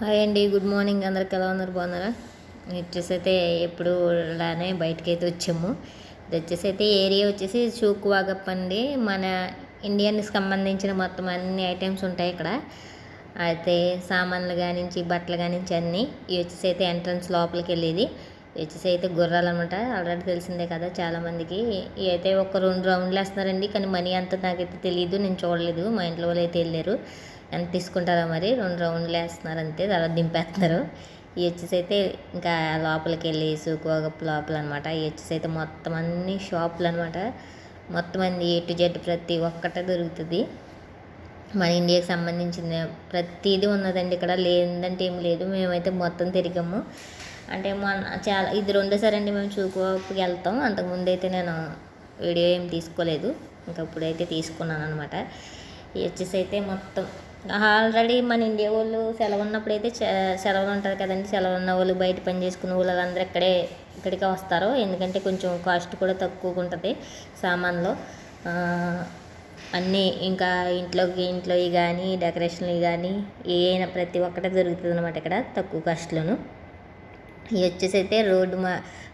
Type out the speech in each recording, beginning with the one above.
Hi అండి good morning. అందరికి ఎలా ఉన్నారు? బాగున్నారా? వచ్చేసి అయితే ఎప్పుడు లానే బయటకి అయితే వచ్చాము. ఇది వచ్చేసి అయితే ఏరియా వచ్చేసి షూక్వాగప్ అండి మన ఇండియన్కి సంబంధించిన మొత్తం అన్ని ఐటమ్స్ ఉంటాయి ఇక్కడ. అయితే సామాన్లు కానించి బట్టలు కానించి అన్నీ ఇవి వచ్చేసి అయితే ఎంట్రన్స్ లోపలికి వెళ్ళేది ఇవి వచ్చేసి అయితే గుర్రాలు అనమాట ఆల్రెడీ తెలిసిందే కదా చాలామందికి. ఇవి అయితే ఒక రెండు రౌండ్లు వేస్తున్నారండి కానీ మనీ అంతా నాకైతే తెలియదు నేను చూడలేదు. మా ఇంట్లో వాళ్ళు అయితే వెళ్ళారు. ఎంత తీసుకుంటారో మరి రెండు రౌండ్లు వేస్తున్నారు అంతే తర్వాత దింపేస్తున్నారు ఈ వచ్చేసి అయితే ఇంకా లోపలికి వెళ్ళి సూకువగప్పు లోపల అనమాట ఈ వచ్చేసి అయితే మొత్తం అన్ని షాపులు అనమాట మొత్తం అన్ని ఏ టు జెడ్ ప్రతి ఒక్కటే దొరుకుతుంది. మన ఇండియాకి సంబంధించిన ప్రతిదీ ఉన్నదండి ఇక్కడ. లేదంటే ఏం లేదు. మేమైతే మొత్తం తిరిగాము. అంటే మొన్న చాలా ఇది రెండోసారి అండి మేము చూపుకి వెళ్తాం. అంతకుముందు అయితే నేను వీడియో ఏం తీసుకోలేదు. ఇంకా ఇప్పుడైతే తీసుకున్నాను అనమాట ఈ వచ్చేసి అయితే మొత్తం ఆల్రెడీ మన ఇండియా వాళ్ళు సెలవు ఉన్నప్పుడు అయితే సెలవులు ఉంటుంది కదండి. సెలవు ఉన్న వాళ్ళు బయట పని చేసుకునే వాళ్ళు అందరూ ఇక్కడే ఇక్కడికే వస్తారు. ఎందుకంటే కొంచెం కాస్ట్ కూడా తక్కువగా ఉంటుంది సామాన్లు. అన్నీ ఇంకా ఇంట్లోకి ఇంట్లోవి కానీ డెకరేషన్లు కానీ ఏమైనా ప్రతి ఒక్కటే దొరుకుతుంది అనమాట ఇక్కడ తక్కువ కాస్ట్లోను. ఇవి వచ్చేసి అయితే రోడ్డు మా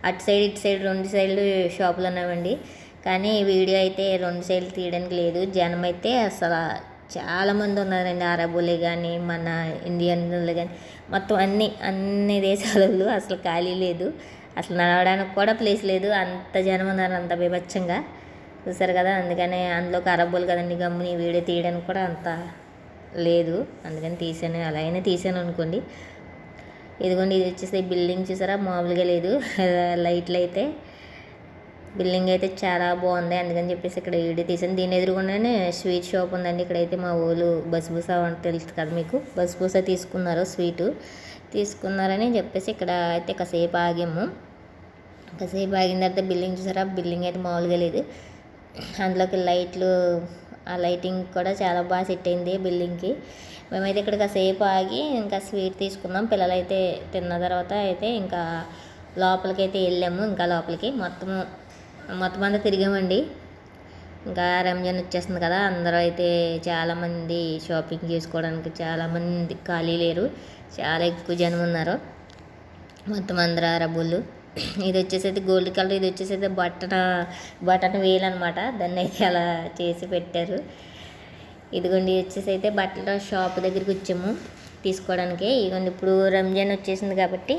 అటు సైడ్ ఇటు సైడ్ రెండు సైడ్లు షాపులు ఉన్నామండి కానీ వీడియో అయితే రెండు సైడ్లు తీయడానికి లేదు. జనం అయితే అసలు చాలామంది ఉన్నారండి. అరబులే కానీ మన ఇండియన్లు కానీ మొత్తం అన్ని అన్ని దేశాలలో అసలు ఖాళీ లేదు. అసలు నడవడానికి కూడా ప్లేస్ లేదు. అంత జనం ఉన్నారు అంత బీభత్సంగా. చూసారు కదా అందుకనే అందులోకి అరబ్బులు కదండి గమ్ముని వీడియో తీయడానికి కూడా అంత లేదు. అందుకని తీసాను. అలా అయినా తీసాను అనుకోండి. ఇదిగోండి ఇది వచ్చేసి బిల్డింగ్ చూసారా? మామూలుగా లేదు. లైట్లు అయితే బిల్డింగ్ అయితే చాలా బాగుంది. అందుకని చెప్పేసి ఇక్కడ వీడియో తీసాను. దీని ఎదురుగుండానే స్వీట్ షాప్ ఉందండి. ఇక్కడైతే మా ఊళ్ళు బస్బూస తెలుసు కదా మీకు. బస్బూస తీసుకున్నారు స్వీటు. తీసుకున్నారని చెప్పేసి ఇక్కడ అయితే కాసేపు ఆగాము. కాసేపు ఆగిన తర్వాత బిల్డింగ్ చూసారా? బిల్డింగ్ అయితే మామూలుగా లేదు. అందులోకి లైట్లు ఆ లైటింగ్ కూడా చాలా బాగా సెట్ అయింది బిల్డింగ్కి మేమైతే ఇక్కడ కాసేపు ఆగి ఇంకా స్వీట్ తీసుకున్నాం. పిల్లలు అయితే తిన్న తర్వాత అయితే ఇంకా లోపలికి అయితే వెళ్ళాము. ఇంకా లోపలికి మొత్తం మొత్తం అంతా తిరిగామండి. ఇంకా రంజాన్ వచ్చేస్తుంది కదా అందరూ అయితే చాలామంది షాపింగ్ చేసుకోవడానికి చాలామంది ఖాళీ లేరు. చాలా ఎక్కువ జనం ఉన్నారు. మొత్తం అందరూ అరబులు. ఇది వచ్చేసి అయితే గోల్డ్ కలర్ ఇది వచ్చేసి అయితే బట్టన బటన్ వేలు అనమాట దాన్ని అయితే అలా చేసి పెట్టారు. ఇదిగోండి వచ్చేసి అయితే బట్టల షాప్ దగ్గరికి వచ్చాము తీసుకోవడానికి. ఇదిగోండి ఇప్పుడు రంజాన్ వచ్చేసింది కాబట్టి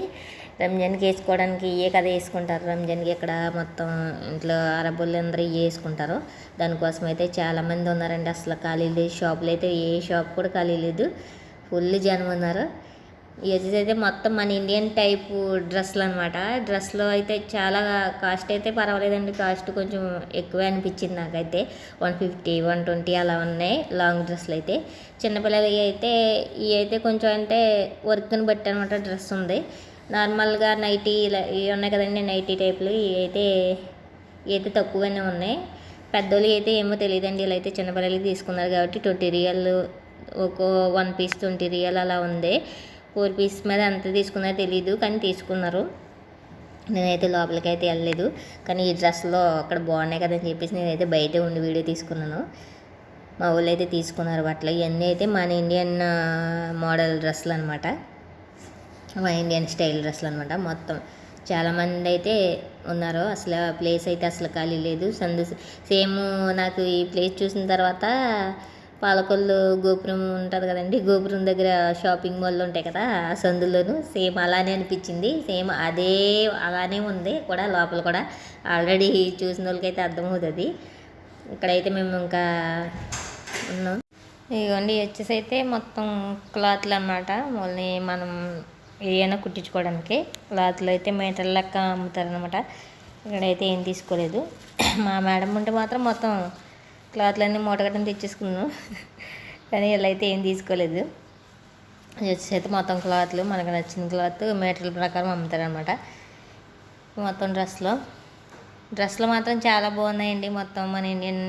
రంజాన్కి వేసుకోవడానికి ఇవే కదా వేసుకుంటారు? రంజాన్కి ఇక్కడ మొత్తం ఇంట్లో అరబ్బులు అందరూ ఇవే వేసుకుంటారు దానికోసం అయితే చాలామంది ఉన్నారండి. అసలు ఖాళీ లేదు. షాపులు అయితే ఏ షాప్ కూడా ఖాళీ లేదు. ఫుల్ జనం ఉన్నారు. ఇది అయితే మొత్తం మన ఇండియన్ టైప్ డ్రెస్సులు అనమాట డ్రెస్లో అయితే చాలా కాస్ట్ అయితే పర్వాలేదండి. కాస్ట్ కొంచెం ఎక్కువే అనిపించింది నాకైతే. వన్ ఫిఫ్టీ వన్ ట్వంటీ అలా ఉన్నాయి లాంగ్ డ్రెస్సులు అయితే. చిన్నపిల్లలకి అయితే ఇవి అయితే కొంచెం అంటే వర్క్ని బట్టి అనమాట డ్రెస్ ఉంది నార్మల్గా నైటీ ఇలా ఇవి ఉన్నాయి కదండి నైటీ టైప్లు ఇవి అయితే ఇవి అయితే తక్కువగానే ఉన్నాయి. పెద్దోళ్ళు అయితే ఏమో తెలియదండి ఇలా అయితే చిన్నపిల్లలకి తీసుకున్నారు కాబట్టి ట్వంటీ రియల్ ఒక వన్ పీస్ ట్వంటీ రియల్ అలా ఉంది. ఫోర్ పీస్ మీద ఎంత తీసుకున్నారో తెలియదు కానీ తీసుకున్నారు. నేనైతే లోపలికి అయితే వెళ్ళలేదు కానీ ఈ డ్రెస్లో అక్కడ బాగున్నాయి కదని చెప్పేసి నేనైతే బయటే ఉండి వీడియో తీసుకున్నాను. మా ఊళ్ళో అయితే తీసుకున్నారు బట్టలు. ఇవన్నీ అయితే మన ఇండియన్ మోడల్ డ్రెస్సులు అనమాట మా ఇండియన్ స్టైల్ డ్రెస్సులు అనమాట మొత్తం చాలామంది అయితే ఉన్నారు. అసలు ప్లేస్ అయితే అసలు ఖాళీ లేదు. సందు సేమ్ నాకు ఈ ప్లేస్ చూసిన తర్వాత పాలకొల్లు గోపురం ఉంటుంది కదండి. గోపురం దగ్గర షాపింగ్ మాల్ ఉంటాయి కదా ఆ సందులోను సేమ్ అలానే అనిపించింది. సేమ్ అదే అలానే ఉంది కూడా లోపల కూడా. ఆల్రెడీ చూసిన వాళ్ళకైతే అర్థమవుతుంది. ఇక్కడైతే మేము ఇంకా ఉన్నాం. ఇదిగోండి వచ్చేసి అయితే మొత్తం క్లాత్లు అనమాట మళ్ళీ మనం ఏమైనా కుట్టించుకోవడానికి క్లాత్లు అయితే మీటర్ లెక్క అమ్ముతారనమాట ఇక్కడైతే ఏం తీసుకోలేదు. మా మేడం ఉంటే మాత్రం మొత్తం క్లాత్లన్నీ మూటగట్టని తెచ్చేసుకున్నాను. కానీ ఇలా అయితే ఏం తీసుకోలేదు. వచ్చేసి అయితే మొత్తం క్లాత్లు మనకు నచ్చిన క్లాత్ మీటర్ల ప్రకారం అమ్ముతారనమాట మొత్తం డ్రెస్లో. డ్రెస్లు మాత్రం చాలా బాగున్నాయండి. మొత్తం మన ఇండియన్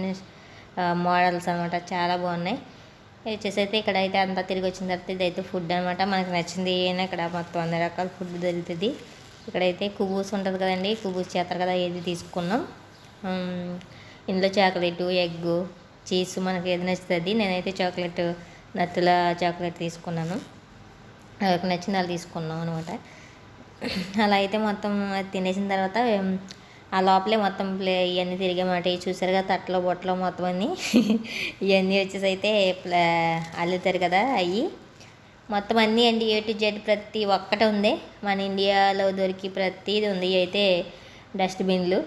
మోడల్స్ అనమాట చాలా బాగున్నాయి. వచ్చేసి అయితే ఇక్కడ అయితే అంతా తిరిగి వచ్చిన తర్వాత ఇదైతే ఫుడ్ అనమాట మనకు నచ్చింది ఏమైనా ఇక్కడ మొత్తం అన్ని రకాల ఫుడ్ దొరుకుతుంది. ఇక్కడైతే కుబూస్ ఉంటుంది కదండి కుబూస్ చేస్తారు కదా ఏది తీసుకున్నాం. ఇందులో చాక్లెట్ ఎగ్ చీజ్ మనకి ఏది నచ్చుతుంది. నేనైతే చాక్లెట్ నత్తుల చాక్లెట్ తీసుకున్నాను. ఎవరికి నచ్చింది అలా తీసుకున్నాం అనమాట అలా అయితే మొత్తం అది తినేసిన తర్వాత ఆ లోపలే మొత్తం ప్లే ఇవన్నీ తిరిగామాట ఇవి చూసారుగా కదా తట్టలో బొట్టలో మొత్తం అన్నీ. ఇవన్నీ వచ్చేసి అయితే అల్లుతారు కదా అవి మొత్తం అన్నీ అండి ఏ టు జెడ్ ప్రతి ఒక్కటి ఉంది. మన ఇండియాలో దొరికి ప్రతిది ఉంది. అయితే డస్ట్బిన్లు.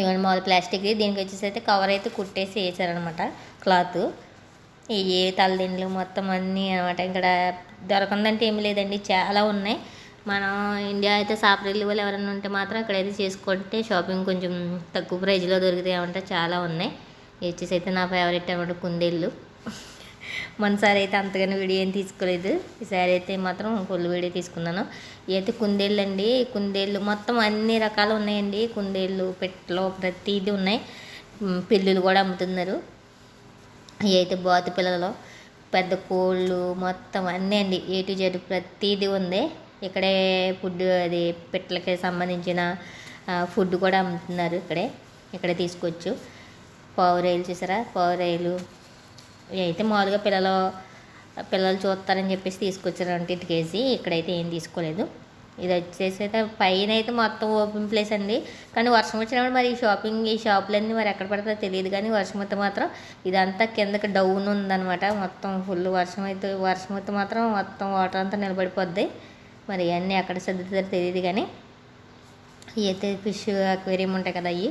ఇవన్నీ మామూలు ప్లాస్టిక్. దీనికి వచ్చేసి అయితే కవర్ అయితే కుట్టేసి వేసారనమాట క్లాత్. ఈ తలదిండ్లు మొత్తం అన్నీ అనమాట ఇక్కడ దొరకందంటే ఏమి లేదండి చాలా ఉన్నాయి. మనం ఇండియా అయితే సాపరీలు వాళ్ళు ఎవరైనా ఉంటే మాత్రం ఇక్కడైతే చేసుకుంటే షాపింగ్ కొంచెం తక్కువ ప్రైజ్లో దొరుకుతాయి ఏమంటే చాలా ఉన్నాయి. ఇవి వచ్చేసి అయితే నా ఫేవరెట్ అనమాట కుందేళ్ళు. మనసారి అయితే అంతగానో వీడియో ఏం తీసుకోలేదు. ఈసారి అయితే మాత్రం ఫుల్ వీడియో తీసుకున్నాను. ఇవైతే కుందేళ్ళు అండి. కుందేళ్ళు మొత్తం అన్ని రకాలు ఉన్నాయండి. కుందేళ్ళు పెట్టలో ప్రతిదీ ఉన్నాయి. పిల్లులు కూడా అమ్ముతున్నారు. ఇవి అయితే బాతు పిల్లలు పెద్ద కోళ్ళు మొత్తం అన్నీ అండి. ఏ టు జెడ్ ప్రతిదీ ఉంది. ఇక్కడే ఫుడ్ అది పిట్టలకి సంబంధించిన ఫుడ్ కూడా అమ్ముతున్నారు ఇక్కడే. ఇక్కడే తీసుకోవచ్చు పావురాయిలు చూసారా? పావురాయలు ఇవి అయితే మామూలుగా పిల్లలు పిల్లలు చూస్తారని చెప్పేసి తీసుకొచ్చారంటే ఇటుకేసి ఇక్కడైతే ఏం తీసుకోలేదు. ఇది వచ్చేసి అయితే పైన అయితే మొత్తం ఓపెన్ ప్లేస్ అండి. కానీ వర్షం వచ్చినప్పుడు మరి ఈ షాపింగ్ ఈ షాపులన్నీ మరి ఎక్కడ పడతా తెలియదు కానీ వర్షం అయితే మాత్రం ఇదంతా కిందకి డౌన్ ఉందన్నమాట. మొత్తం ఫుల్ వర్షం అయితే వర్షం అయితే మాత్రం మొత్తం వాటర్ అంతా నిలబడిపోద్ది. మరి అన్నీ ఎక్కడ సర్దుతారు తెలియదు కానీ ఇవి అయితే ఫిష్ అక్వేరియం ఉంటాయి కదా అవి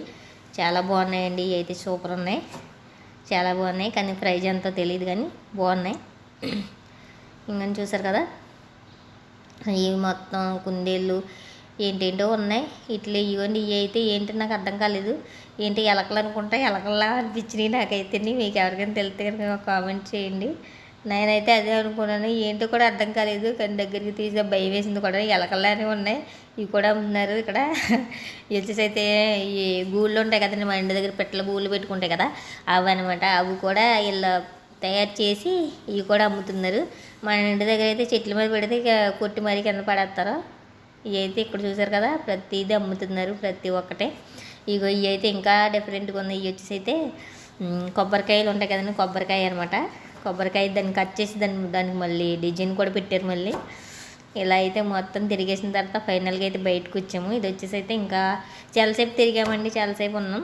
చాలా బాగున్నాయండి. ఇవి అయితే సూపర్ ఉన్నాయి. చాలా బాగున్నాయి కానీ ప్రైజ్ ఎంతో తెలియదు కానీ బాగున్నాయి. ఇంకా చూసారు కదా? ఇవి మొత్తం కుందేళ్ళు ఏంటేంటో ఉన్నాయి. ఇట్లా ఇవ్వండి. ఇవి అయితే ఏంటి నాకు అర్థం కాలేదు. ఏంటి ఎలకలు అనుకుంటా ఎలకల్లా అనిపించినాయి నాకైతే మీకు ఎవరికైనా తెలిస్తే కనుక కామెంట్ చేయండి. నేనైతే అదే అనుకున్నాను. ఏంటో కూడా అర్థం కాలేదు. కానీ దగ్గరికి తీసే భయం వేసింది కూడా. ఎలకల్లానే ఉన్నాయి. ఇవి కూడా ఉన్నారు ఇక్కడ. ఇవి వచ్చేసి అయితే ఈ గూళ్ళు ఉంటాయి కదండి. మా ఇంటి దగ్గర పెట్టల గూళ్ళు పెట్టుకుంటాయి కదా. అవి అనమాట అవి కూడా ఇలా తయారు చేసి ఇవి కూడా అమ్ముతున్నారు. మన ఇంటి దగ్గర అయితే చెట్ల మీద పెడితే ఇక కొట్టి మరీ కింద పడేస్తారు. ఇవి అయితే ఇక్కడ చూసారు కదా. ప్రతిదీ అమ్ముతున్నారు ప్రతి ఒక్కటే. ఇగో ఇవి అయితే ఇంకా డిఫరెంట్గా ఉన్నాయి. ఇవి వచ్చేసి అయితే కొబ్బరికాయలు ఉంటాయి కదండి. కొబ్బరికాయ అనమాట కొబ్బరికాయ దాన్ని కట్ చేసి దాన్ని దానికి మళ్ళీ డిజైన్ కూడా పెట్టారు మళ్ళీ. ఇలా అయితే మొత్తం తిరిగేసిన తర్వాత ఫైనల్గా అయితే బయటకు వచ్చాము. ఇది వచ్చేసి అయితే ఇంకా చాలాసేపు తిరిగామండి చాలాసేపు ఉన్నాం.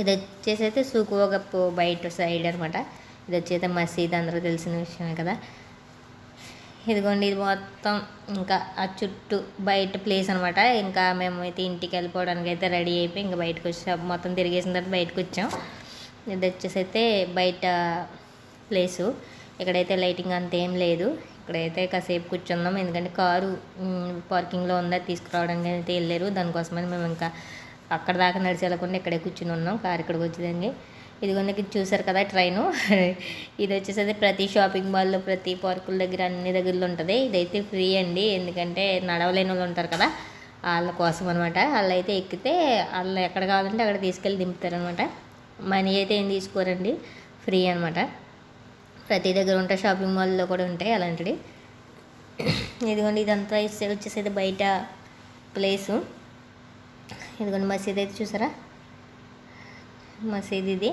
ఇది వచ్చేసి అయితే సూకువగప్పు బయట సైడ్ అనమాట ఇది వచ్చేసి మసీద్ అందరూ తెలిసిన విషయమే కదా. ఇదిగోండి ఇది మొత్తం ఇంకా ఆ చుట్టూ బయట ప్లేస్ అనమాట ఇంకా మేము అయితే ఇంటికి వెళ్ళిపోవడానికి అయితే రెడీ అయిపోయి ఇంకా బయటకు వచ్చాం మొత్తం తిరిగేసిన తర్వాత బయటకు వచ్చాం. ఇది వచ్చేసి అయితే బయట ప్లేసు. ఇక్కడైతే లైటింగ్ అంతేం లేదు. ఇక్కడైతే కాసేపు కూర్చున్నాం ఎందుకంటే కారు పార్కింగ్లో ఉందా. తీసుకురావడానికి అయితే వెళ్ళారు. దానికోసమని మేము ఇంకా అక్కడ దాకా నడిచి వెళ్ళకుండా ఇక్కడే కూర్చుని ఉన్నాం. కారు ఇక్కడికి వచ్చిందండి ఇదిగోండి చూసారు కదా ట్రైను. ఇది వచ్చేసి ప్రతి షాపింగ్ మాల్లో ప్రతి పార్కుల దగ్గర అన్ని దగ్గరలో ఉంటుంది. ఇదైతే ఫ్రీ అండి. ఎందుకంటే నడవలేని వాళ్ళు ఉంటారు కదా వాళ్ళ కోసం అనమాట వాళ్ళు అయితే ఎక్కితే వాళ్ళు ఎక్కడ కావాలంటే అక్కడ తీసుకెళ్ళి దింపుతారనమాట మనీ అయితే ఏం తీసుకోరండి. ఫ్రీ అనమాట ప్రతి దగ్గర ఉంటాయి షాపింగ్ మాల్లో కూడా ఉంటాయి అలాంటివి. ఇదిగోండి ఇదంతా ఇస్తే- వచ్చేసి అయితే బయట ప్లేసు. ఇదిగోండి మసీద్ అయితే చూసారా? మసీద్ ఇది.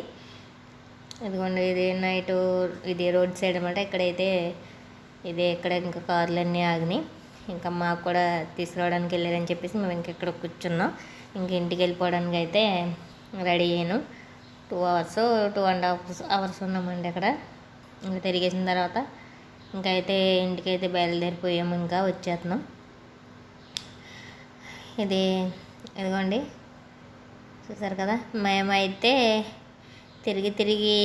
ఇదిగోండి ఇది నైట్ ఇది రోడ్ సైడ్ అనమాట ఇక్కడైతే ఇది ఇక్కడ ఇంకా కార్లు అన్నీ ఆగినాయి. ఇంకా మాకు కూడా తీసుకురావడానికి వెళ్ళారని చెప్పేసి మేము ఇంక ఇక్కడ కూర్చున్నాం. ఇంక ఇంటికి వెళ్ళిపోవడానికి అయితే రెడీ అయ్యాను. Two hours two and half hours ఉన్నామండి అక్కడ. ఇంకా తిరిగేసిన తర్వాత ఇంకైతే అయితే ఇంటికి అయితే బయలుదేరిపోయాము ఇంకా వచ్చేస్తున్నాం ఇది ఇదిగోండి. చూసారు కదా మేమైతే తిరిగి తిరిగి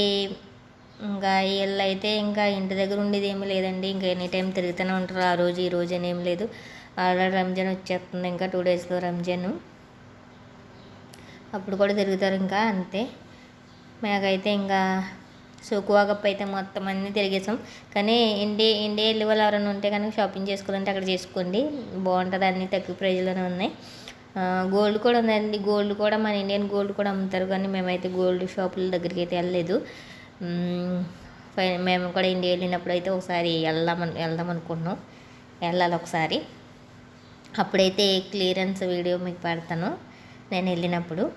ఇంకా వీళ్ళు అయితే ఇంకా ఇంటి దగ్గర ఉండేది ఏమీ లేదండి. ఇంకా ఎనీ టైం తిరుగుతూనే ఉంటారు. ఆ రోజు ఈ రోజు అని ఏం లేదు. ఆల్రెడీ రంజాన్ వచ్చేస్తుంది ఇంకా టూ డేస్లో రంజాన్. అప్పుడు కూడా తిరుగుతారు ఇంకా అంతే. మాకైతే ఇంకా సుకువాగప్ అయితే మొత్తం అన్నీ తిరిగేసాం. కానీ ఇండియా ఇండియా వెళ్ళి వాళ్ళు ఎవరైనా ఉంటే కనుక షాపింగ్ చేసుకోవాలంటే అక్కడ చేసుకోండి. బాగుంటుంది అన్నీ తక్కువ ప్రైజ్లోనే ఉన్నాయి. గోల్డ్ కూడా ఉందండి. గోల్డ్ కూడా మన ఇండియన్ గోల్డ్ కూడా అమ్ముతారు. కానీ మేమైతే గోల్డ్ షాపుల దగ్గరికి అయితే వెళ్ళలేదు ఫై- మేము కూడా ఇండియా వెళ్ళినప్పుడు అయితే ఒకసారి వెళ్దామని వెళ్దాం అనుకుంటున్నాం. వెళ్ళాలి ఒకసారి. అప్పుడైతే క్లియరెన్స్ వీడియో మీకు పెడతాను. నేను వెళ్ళినప్పుడు.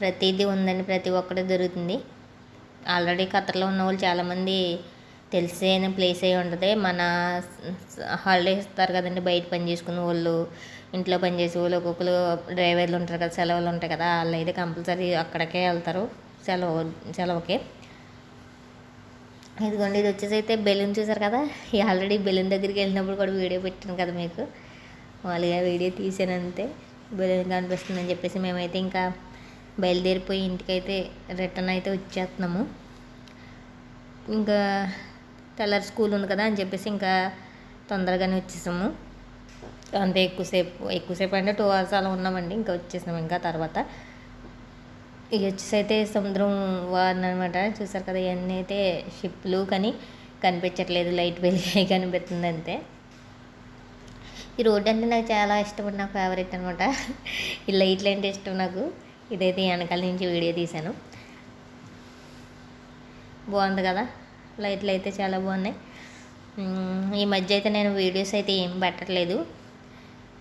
ప్రతిదీ ఉందండి. ప్రతి ఒక్కటి దొరుకుతుంది. ఆల్రెడీ ఖతర్లో ఉన్న వాళ్ళు చాలామంది తెలిసిన ప్లేస్ అయి ఉంటుంది. మన హాలిడేస్ ఇస్తారు కదండి బయట పని చేసుకునే వాళ్ళు ఇంట్లో పని చేసే వాళ్ళు ఒక్కొక్కరు డ్రైవర్లు ఉంటారు కదా సెలవులు ఉంటాయి కదా వాళ్ళు అయితే కంపల్సరీ అక్కడికే వెళ్తారు. సెలవు సెలవుకి. ఇదిగోండి ఇది వచ్చేసి అయితే బెలూన్ చూసారు కదా ఆల్రెడీ బెలూన్ దగ్గరికి వెళ్ళినప్పుడు కూడా వీడియో పెట్టాను కదా మీకు. మామూలుగా వీడియో తీసాను అంతే. బెలూన్ కనిపిస్తుందని చెప్పేసి మేమైతే ఇంకా బయలుదేరిపోయి ఇంటికైతే రిటర్న్ అయితే వచ్చేస్తున్నాము. ఇంకా తెల్లారి స్కూల్ ఉంది కదా అని చెప్పేసి ఇంకా తొందరగానే వచ్చేసాము. అంతే ఎక్కువసేపు ఎక్కువసేపు అంటే టూ అవర్స్ అలా ఉన్నామండి. ఇంకా వచ్చేసాము ఇంకా తర్వాత. ఇక వచ్చేసి అయితే సముద్రం వారిని అనమాట చూసారు కదా ఇవన్నీ అయితే షిప్లు కానీ కనిపించట్లేదు. లైట్ వెలిగి కనిపిస్తుంది అంతే. ఈ రోడ్డు అంటే నాకు చాలా ఇష్టం నా ఫేవరెట్ అనమాట. ఈ లైట్లు అంటే ఇష్టం నాకు. ఇదైతే వెనకాల నుంచి వీడియో తీశాను. బాగుంది కదా? లైట్లు అయితే చాలా బాగున్నాయి. ఈ మధ్య అయితే నేను వీడియోస్ అయితే ఏం పెట్టట్లేదు.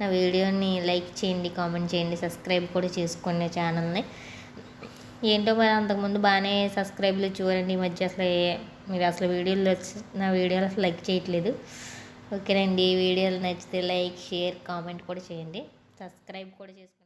నా వీడియోని లైక్ చేయండి కామెంట్ చేయండి సబ్స్క్రైబ్ కూడా చేసుకోండి ఛానల్ని. ఏంటో మరి అంతకుముందు బాగానే సబ్స్క్రైబ్లు చూడండి. ఈ మధ్య అసలు మీరు అసలు వీడియోలు వచ్చి- నా వీడియోలు అసలు లైక్ చేయట్లేదు. ఓకేనండి వీడియోలు నచ్చితే లైక్ షేర్ కామెంట్ కూడా చేయండి. సబ్స్క్రైబ్ కూడా చేసుకోండి.